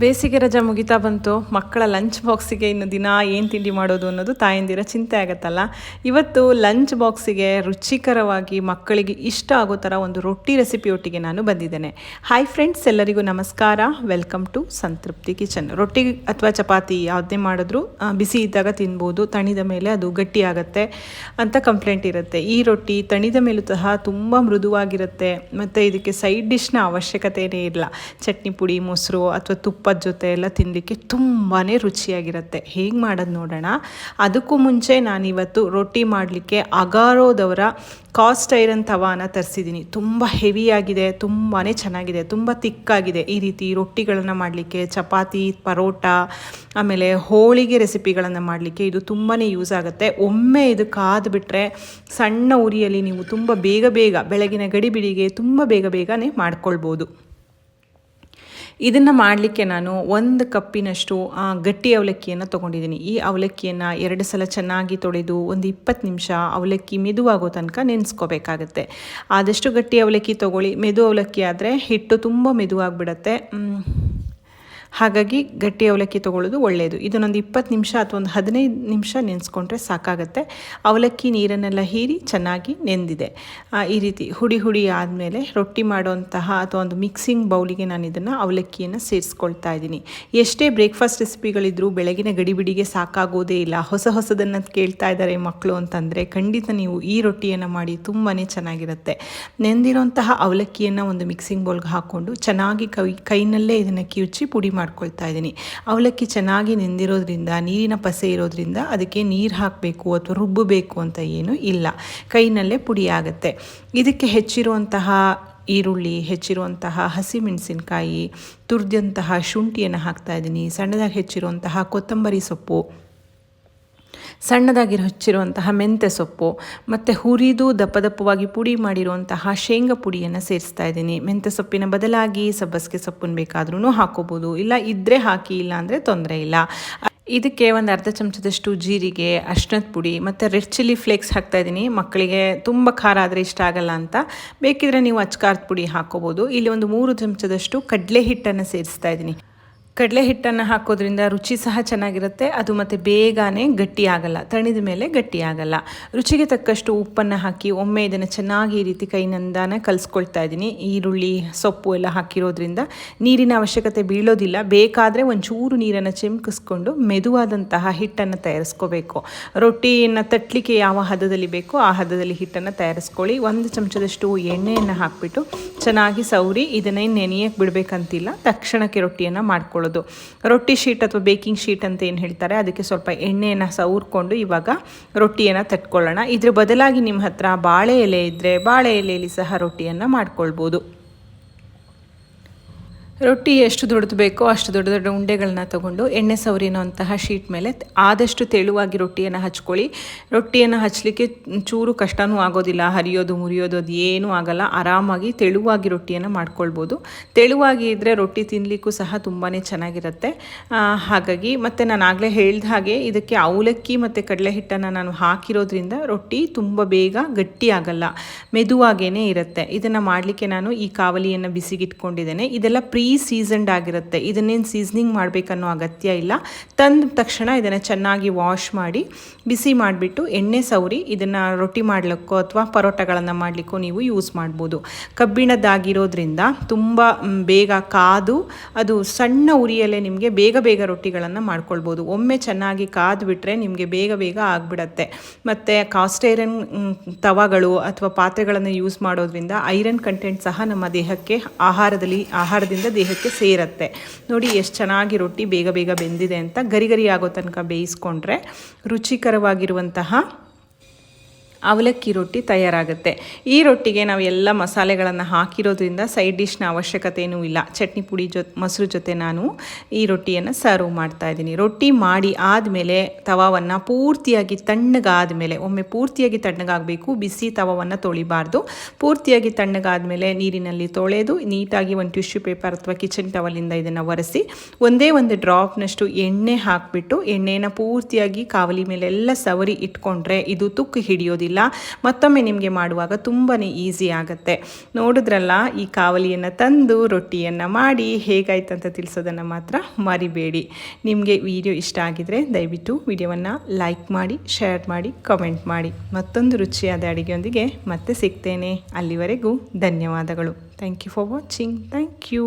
ಬೇಸಿಗೆ ರಜಾ ಮುಗಿತಾ ಬಂತು. ಮಕ್ಕಳ ಲಂಚ್ ಬಾಕ್ಸಿಗೆ ಇನ್ನು ದಿನ ಏನು ತಿಂಡಿ ಮಾಡೋದು ಅನ್ನೋದು ತಾಯಂದಿರ ಚಿಂತೆ ಆಗುತ್ತಲ್ಲ. ಇವತ್ತು ಲಂಚ್ ಬಾಕ್ಸಿಗೆ ರುಚಿಕರವಾಗಿ ಮಕ್ಕಳಿಗೆ ಇಷ್ಟ ಆಗೋ ಥರ ಒಂದು ರೊಟ್ಟಿ ರೆಸಿಪಿ ಒಟ್ಟಿಗೆ ನಾನು ಬಂದಿದ್ದೇನೆ. ಹಾಯ್ ಫ್ರೆಂಡ್ಸ್ ಎಲ್ಲರಿಗೂ ನಮಸ್ಕಾರ. ವೆಲ್ಕಮ್ ಟು ಸಂತೃಪ್ತಿ ಕಿಚನ್ ರೊಟ್ಟಿ ಅಥವಾ ಚಪಾತಿ ಯಾವುದೇ ಮಾಡಿದ್ರು ಬಿಸಿ ಇದ್ದಾಗ ತಿನ್ಬೋದು. ತಣಿದ ಮೇಲೆ ಅದು ಗಟ್ಟಿ ಆಗುತ್ತೆ ಅಂತ ಕಂಪ್ಲೇಂಟ್ ಇರುತ್ತೆ. ಈ ರೊಟ್ಟಿ ತಣಿದ ಮೇಲೂ ಸಹ ತುಂಬ ಮೃದುವಾಗಿರುತ್ತೆ. ಮತ್ತು ಇದಕ್ಕೆ ಸೈಡ್ ಡಿಶ್ನ ಅವಶ್ಯಕತೆಯೇ ಇಲ್ಲ. ಚಟ್ನಿ ಪುಡಿ, ಮೊಸರು ಅಥವಾ ತುಪ್ಪದ ಜೊತೆ ಎಲ್ಲ ತಿನ್ನಲಿಕ್ಕೆ ತುಂಬಾ ರುಚಿಯಾಗಿರುತ್ತೆ. ಹೇಗೆ ಮಾಡೋದು ನೋಡೋಣ. ಅದಕ್ಕೂ ಮುಂಚೆ ನಾನಿವತ್ತು ರೊಟ್ಟಿ ಮಾಡಲಿಕ್ಕೆ ಅಗಾರೋದವರ ಕಾಸ್ಟ್ ಐರನ್ ತವಾನ ತರಿಸಿದ್ದೀನಿ ತುಂಬ ಹೆವಿಯಾಗಿದೆ ತುಂಬಾ ಚೆನ್ನಾಗಿದೆ, ತುಂಬ ತಿಕ್ಕಾಗಿದೆ ಈ ರೀತಿ ರೊಟ್ಟಿಗಳನ್ನು ಮಾಡಲಿಕ್ಕೆ, ಚಪಾತಿ, ಪರೋಟ, ಆಮೇಲೆ ಹೋಳಿಗೆ ರೆಸಿಪಿಗಳನ್ನು ಮಾಡಲಿಕ್ಕೆ ಇದು ತುಂಬಾ ಯೂಸ್ ಆಗುತ್ತೆ. ಒಮ್ಮೆ ಇದು ಕಾದ್ಬಿಟ್ರೆ ಸಣ್ಣ ಉರಿಯಲ್ಲಿ ನೀವು ತುಂಬ ಬೇಗ ಬೇಗ ಬೆಳಗಿನ ಗಡಿಬಿಡಿಗೆ ತುಂಬ ಬೇಗ ಬೇಗನೆ ಮಾಡ್ಕೊಳ್ಬೋದು. ಇದನ್ನು ಮಾಡಲಿಕ್ಕೆ ನಾನು ಒಂದು ಕಪ್ಪಿನಷ್ಟು ಗಟ್ಟಿ ಅವಲಕ್ಕಿಯನ್ನು ತೊಗೊಂಡಿದ್ದೀನಿ. ಈ ಅವಲಕ್ಕಿಯನ್ನು ಎರಡು ಸಲ ಚೆನ್ನಾಗಿ ತೊಳೆದು ಒಂದು ಇಪ್ಪತ್ತು ನಿಮಿಷ ಅವಲಕ್ಕಿ ಮೆದುವಾಗೋ ತನಕ ನೆನೆಸ್ಕೋಬೇಕಾಗತ್ತೆ. ಆದಷ್ಟು ಗಟ್ಟಿ ಅವಲಕ್ಕಿ ತೊಗೊಳ್ಳಿ. ಮೆದು ಅವಲಕ್ಕಿ ಆದರೆ ಹಿಟ್ಟು ತುಂಬ ಮೆದುವಾಗಿಬಿಡತ್ತೆ. ಹಾಗಾಗಿ ಗಟ್ಟಿ ಅವಲಕ್ಕಿ ತೊಗೊಳ್ಳೋದು ಒಳ್ಳೆಯದು ಇದನ್ನೊಂದು ಇಪ್ಪತ್ತು ನಿಮಿಷ ಅಥವಾ ಒಂದು ಹದಿನೈದು ನಿಮಿಷ ನೆನೆಸ್ಕೊಂಡ್ರೆ ಸಾಕಾಗುತ್ತೆ. ಅವಲಕ್ಕಿ ನೀರನ್ನೆಲ್ಲ ಹೀರಿ ಚೆನ್ನಾಗಿ ನೆಂದಿದೆ. ಈ ರೀತಿ ಹುಡಿ ಹುಡಿ ಆದಮೇಲೆ ರೊಟ್ಟಿ ಮಾಡುವಂತಹ ಅಥವಾ ಒಂದು ಮಿಕ್ಸಿಂಗ್ ಬೌಲಿಗೆ ನಾನು ಇದನ್ನು ಅವಲಕ್ಕಿಯನ್ನು ಸೇರಿಸ್ಕೊಳ್ತಾ ಇದ್ದೀನಿ. ಎಷ್ಟೇ ಬ್ರೇಕ್ಫಾಸ್ಟ್ ರೆಸಿಪಿಗಳಿದ್ದರೂ ಬೆಳಗಿನ ಗಡಿಬಿಡಿಗೆ ಸಾಕಾಗೋದೇ ಇಲ್ಲ. ಹೊಸ ಹೊಸದನ್ನು ಕೇಳ್ತಾ ಇದ್ದಾರೆ ಮಕ್ಕಳು ಅಂತಂದರೆ ಖಂಡಿತ ನೀವು ಈ ರೊಟ್ಟಿಯನ್ನು ಮಾಡಿ ತುಂಬಾ ಚೆನ್ನಾಗಿರುತ್ತೆ. ನೆಂದಿರೋಂತಹ ಅವಲಕ್ಕಿಯನ್ನು ಒಂದು ಮಿಕ್ಸಿಂಗ್ ಬೌಲ್ಗೆ ಹಾಕ್ಕೊಂಡು ಚೆನ್ನಾಗಿ ಕೈ, ಕೈನಲ್ಲೇ ಇದನ್ನು ಕಿವುಚಿ ಪುಡಿ ಮಾಡ್ಕೊಳ್ತಾ ಇದ್ದೀನಿ. ಅವಲಕ್ಕಿ ಚೆನ್ನಾಗಿ ನೆಂದಿರೋದ್ರಿಂದ, ನೀರಿನ ಪಸೆ ಇರೋದ್ರಿಂದ ಅದಕ್ಕೆ ನೀರು ಹಾಕಬೇಕು ಅಥವಾ ರುಬ್ಬಬೇಕು ಅಂತ ಏನೂ ಇಲ್ಲ. ಕೈನಲ್ಲೇ ಪುಡಿ ಆಗುತ್ತೆ. ಇದಕ್ಕೆ ಹೆಚ್ಚಿರುವಂತಹ ಈರುಳ್ಳಿ, ಹೆಚ್ಚಿರುವಂತಹ ಹಸಿಮೆಣಸಿನಕಾಯಿ ತುರಿದಂತಹ ಶುಂಠಿಯನ್ನು ಹಾಕ್ತಾ ಇದ್ದೀನಿ. ಸಣ್ಣದಾಗಿ ಹೆಚ್ಚಿರುವಂತಹ ಕೊತ್ತಂಬರಿ ಸೊಪ್ಪು ಸಣ್ಣದಾಗಿ ಹಚ್ಚಿರುವಂತಹ ಮೆಂತ್ಯ ಸೊಪ್ಪು, ಮತ್ತು ಹುರಿದು ದಪ್ಪ ದಪ್ಪವಾಗಿ ಪುಡಿ ಮಾಡಿರುವಂತಹ ಶೇಂಗಾ ಪುಡಿಯನ್ನು ಸೇರಿಸ್ತಾ ಇದ್ದೀನಿ. ಮೆಂತ್ಯ ಸೊಪ್ಪಿನ ಬದಲಾಗಿ ಸಬ್ಬಸಿಗೆ ಸೊಪ್ಪನ್ನು ಬೇಕಾದ್ರೂ ಹಾಕೋಬೋದು. ಇಲ್ಲ ಇದ್ದರೆ ಹಾಕಿ, ಇಲ್ಲ ಅಂದರೆ ತೊಂದರೆ ಇಲ್ಲ. ಇದಕ್ಕೆ ಒಂದು ಅರ್ಧ ಚಮಚದಷ್ಟು ಜೀರಿಗೆ, ಅರ್ಶಿನದ ಪುಡಿ, ಮತ್ತು ರೆಡ್ ಚಿಲ್ಲಿ ಫ್ಲೇಕ್ಸ್ ಹಾಕ್ತಾ ಇದ್ದೀನಿ. ಮಕ್ಕಳಿಗೆ ತುಂಬ ಖಾರ ಆದರೆ ಇಷ್ಟ ಆಗಲ್ಲ ಅಂತ. ಬೇಕಿದ್ರೆ ನೀವು ಅಚ್ಕಾರದ ಪುಡಿ ಹಾಕೋಬೋದು. ಇಲ್ಲಿ ಒಂದು ಮೂರು ಚಮಚದಷ್ಟು ಕಡಲೆ ಹಿಟ್ಟನ್ನು ಸೇರಿಸ್ತಾ ಇದ್ದೀನಿ. ಕಡಲೆ ಹಿಟ್ಟನ್ನು ಹಾಕೋದ್ರಿಂದ ರುಚಿ ಸಹ ಚೆನ್ನಾಗಿರುತ್ತೆ. ಅದು ಮತ್ತು ಬೇಗನೆ ಗಟ್ಟಿಯಾಗಲ್ಲ. ತಣಿದ ಮೇಲೆ ಗಟ್ಟಿಯಾಗಲ್ಲ. ರುಚಿಗೆ ತಕ್ಕಷ್ಟು ಉಪ್ಪನ್ನು ಹಾಕಿ ಒಮ್ಮೆ ಇದನ್ನು ಚೆನ್ನಾಗಿ ಈ ರೀತಿ ಕೈನಿಂದಾನೆ ಕಲಿಸ್ಕೊಳ್ತಾ ಇದ್ದೀನಿ. ಈರುಳ್ಳಿ, ಸೊಪ್ಪು ಎಲ್ಲ ಹಾಕಿರೋದ್ರಿಂದ ನೀರಿನ ಅವಶ್ಯಕತೆ ಬೀಳೋದಿಲ್ಲ. ಬೇಕಾದರೆ ಒಂಚೂರು ನೀರನ್ನು ಚಿಮ್ಕಿಸ್ಕೊಂಡು ಮೆದುವಾದಂತಹ ಹಿಟ್ಟನ್ನು ತಯಾರಿಸ್ಕೋಬೇಕು. ರೊಟ್ಟಿಯನ್ನು ತಟ್ಟಲಿಕ್ಕೆ ಯಾವ ಹದದಲ್ಲಿ ಬೇಕೋ ಆ ಹದದಲ್ಲಿ ಹಿಟ್ಟನ್ನು ತಯಾರಿಸ್ಕೊಳ್ಳಿ. ಒಂದು ಚಮಚದಷ್ಟು ಎಣ್ಣೆಯನ್ನು ಹಾಕಿಬಿಟ್ಟು ಚೆನ್ನಾಗಿ ಸೌರಿ ಇದನ್ನೇ ನೆನೆಯಕ್ಕೆ ಬಿಡಬೇಕಂತಿಲ್ಲ. ತಕ್ಷಣಕ್ಕೆ ರೊಟ್ಟಿಯನ್ನು ರೊಟ್ಟಿ ಶೀಟ್ ಅಥವಾ ಬೇಕಿಂಗ್ ಶೀಟ್ ಅಂತ ಏನು ಹೇಳ್ತಾರೆ? ಅದಕ್ಕೆ ಸ್ವಲ್ಪ ಎಣ್ಣೆಯನ್ನು ಸವರ್ಕೊಂಡು ಇವಾಗ ರೊಟ್ಟಿಯನ್ನು ತಟ್ಕೊಳ್ಳೋಣ. ಇದ್ರ ಬದಲಾಗಿ ನಿಮ್ಮ ಹತ್ರ ಬಾಳೆ ಎಲೆ ಇದ್ದರೆ ಬಾಳೆ ಎಲೆಯಲ್ಲಿ ಸಹ ರೊಟ್ಟಿಯನ್ನು ಮಾಡ್ಕೊಳ್ಬೋದು. ರೊಟ್ಟಿ ಎಷ್ಟು ದೊಡ್ಡದು ಬೇಕೋ ಅಷ್ಟು ದೊಡ್ಡ ದೊಡ್ಡ ಉಂಡೆಗಳನ್ನ ತಗೊಂಡು ಎಣ್ಣೆ ಸವರಿನಂತಹ ಶೀಟ್ ಮೇಲೆ ಆದಷ್ಟು ತೆಳುವಾಗಿ ರೊಟ್ಟಿಯನ್ನು ಹಚ್ಕೊಳ್ಳಿ. ರೊಟ್ಟಿಯನ್ನು ಹಚ್ಚಲಿಕ್ಕೆ ಚೂರು ಕಷ್ಟನೂ ಆಗೋದಿಲ್ಲ. ಹರಿಯೋದು, ಮುರಿಯೋದು ಅದು ಏನೂ ಆಗಲ್ಲ. ಆರಾಮಾಗಿ ತೆಳುವಾಗಿ ರೊಟ್ಟಿಯನ್ನು ಮಾಡ್ಕೊಳ್ಬೋದು. ತೆಳುವಾಗಿ ಇದ್ದರೆ ರೊಟ್ಟಿ ತಿನ್ನಲಿಕ್ಕೂ ಸಹ ತುಂಬಾ ಚೆನ್ನಾಗಿರುತ್ತೆ. ಹಾಗಾಗಿ ಮತ್ತು ನಾನು ಆಗಲೇ ಹೇಳಿದ ಹಾಗೆ ಇದಕ್ಕೆ ಅವಲಕ್ಕಿ ಮತ್ತು ಕಡಲೆ ಹಿಟ್ಟನ್ನು ನಾನು ಹಾಕಿರೋದ್ರಿಂದ ರೊಟ್ಟಿ ತುಂಬ ಬೇಗ ಗಟ್ಟಿ ಆಗಲ್ಲ. ಮೆದುವಾಗೇ ಇರುತ್ತೆ. ಇದನ್ನು ಮಾಡಲಿಕ್ಕೆ ನಾನು ಈ ಕಾವಲಿಯನ್ನು ಬಿಸಿಗಿಟ್ಕೊಂಡಿದ್ದೇನೆ. ಇದೆಲ್ಲ ಪ್ರೀ ಸೀಸನ್ಡ್ ಆಗಿರುತ್ತೆ. ಇದನ್ನೇನು ಸೀಸನಿಂಗ್ ಮಾಡಬೇಕನ್ನೋ ಅಗತ್ಯ ಇಲ್ಲ. ತಂದ ತಕ್ಷಣ ಇದನ್ನು ಚೆನ್ನಾಗಿ ವಾಶ್ ಮಾಡಿ, ಬಿಸಿ ಮಾಡಿಬಿಟ್ಟು ಎಣ್ಣೆ ಸವರಿ ಇದನ್ನು ರೊಟ್ಟಿ ಮಾಡಲಿಕ್ಕೋ ಅಥವಾ ಪರೋಟಗಳನ್ನು ಮಾಡಲಿಕ್ಕೋ ನೀವು ಯೂಸ್ ಮಾಡ್ಬೋದು. ಕಬ್ಬಿಣದ್ದಾಗಿರೋದ್ರಿಂದ ತುಂಬ ಬೇಗ ಕಾದು, ಅದು ಸಣ್ಣ ಉರಿಯಲ್ಲೇ ನಿಮಗೆ ಬೇಗ ಬೇಗ ರೊಟ್ಟಿಗಳನ್ನು ಮಾಡ್ಕೊಳ್ಬೋದು. ಒಮ್ಮೆ ಚೆನ್ನಾಗಿ ಕಾದು ಬಿಟ್ಟರೆ ನಿಮಗೆ ಬೇಗ ಬೇಗ ಆಗಿಬಿಡತ್ತೆ. ಮತ್ತು ಕಾಸ್ಟೈರನ್ ತವಾಗಳು ಅಥವಾ ಪಾತ್ರೆಗಳನ್ನು ಯೂಸ್ ಮಾಡೋದ್ರಿಂದ ಐರನ್ ಕಂಟೆಂಟ್ ಸಹ ನಮ್ಮ ದೇಹಕ್ಕೆ ಆಹಾರದಲ್ಲಿ, ಆಹಾರದಿಂದ ದೇಹಕ್ಕೆ ಸೇರತ್ತೆ. ನೋಡಿ ಎಷ್ಟು ಚೆನ್ನಾಗಿ ರೊಟ್ಟಿ ಬೇಗ ಬೇಗ ಬೆಂದಿದೆ ಅಂತ ಗರಿ ಗರಿ ಆಗೋ ತನಕ ಬೇಯಿಸ್ಕೊಂಡ್ರೆ ರುಚಿಕರವಾಗಿರುವಂತಹ ಅವಲಕ್ಕಿ ರೊಟ್ಟಿ ತಯಾರಾಗುತ್ತೆ. ಈ ರೊಟ್ಟಿಗೆ ನಾವು ಎಲ್ಲ ಮಸಾಲೆಗಳನ್ನು ಹಾಕಿರೋದ್ರಿಂದ ಸೈಡ್ ಡಿಶ್ನ ಅವಶ್ಯಕತೆಯೂ ಇಲ್ಲ. ಚಟ್ನಿ ಪುಡಿ ಜೊ, ಮೊಸರು ಜೊತೆ ನಾನು ಈ ರೊಟ್ಟಿಯನ್ನು ಸರ್ವ್ ಮಾಡ್ತಾ ಇದ್ದೀನಿ. ರೊಟ್ಟಿ ಮಾಡಿ ಆದಮೇಲೆ ತವಾವನ್ನು ಪೂರ್ತಿಯಾಗಿ ತಣ್ಣಗಾದ ಮೇಲೆ ಒಮ್ಮೆ ಪೂರ್ತಿಯಾಗಿ ತಣ್ಣಗಾಗಬೇಕು, ಬಿಸಿ ತವವನ್ನು ತೊಳಿಬಾರ್ದು. ಪೂರ್ತಿಯಾಗಿ ತಣ್ಣಗಾದ್ಮೇಲೆ ನೀರಿನಲ್ಲಿ ತೊಳೆದು ನೀಟಾಗಿ ಒಂದು ಟಿಶ್ಯೂ ಪೇಪರ್ ಅಥವಾ ಕಿಚನ್ ಟವಲಿಂದ ಇದನ್ನು ಒರೆಸಿ ಒಂದೇ ಒಂದು ಡ್ರಾಪ್ನಷ್ಟು ಎಣ್ಣೆ ಹಾಕಿಬಿಟ್ಟು ಎಣ್ಣೆನ ಪೂರ್ತಿಯಾಗಿ ಕಾವಲಿ ಮೇಲೆಲ್ಲ ಸವರಿ ಇಟ್ಕೊಂಡ್ರೆ ಇದು ತುಕ್ಕು ಹಿಡಿಯೋದಿಲ್ಲ. ಆಗೋದಿಲ್ಲ ಮತ್ತೊಮ್ಮೆ ನಿಮಗೆ ಮಾಡುವಾಗ ತುಂಬಾ ಈಸಿ ಆಗುತ್ತೆ. ನೋಡಿದ್ರಲ್ಲ, ಈ ಕಾವಲಿಯನ್ನು ತಂದು ರೊಟ್ಟಿಯನ್ನು ಮಾಡಿ ಹೇಗಾಯ್ತು ಅಂತ ತಿಳಿಸೋದನ್ನು ಮಾತ್ರ ಮರಿಬೇಡಿ. ನಿಮಗೆ ವಿಡಿಯೋ ಇಷ್ಟ ಆಗಿದರೆ ದಯವಿಟ್ಟು ವಿಡಿಯೋವನ್ನು ಲೈಕ್ ಮಾಡಿ ಶೇರ್ ಮಾಡಿ ಕಮೆಂಟ್ ಮಾಡಿ. ಮತ್ತೊಂದು ರುಚಿಯಾದ ಅಡುಗೆಯೊಂದಿಗೆ ಮತ್ತೆ ಸಿಗ್ತೇನೆ. ಅಲ್ಲಿವರೆಗೂ ಧನ್ಯವಾದಗಳು. Thank you for watching thank you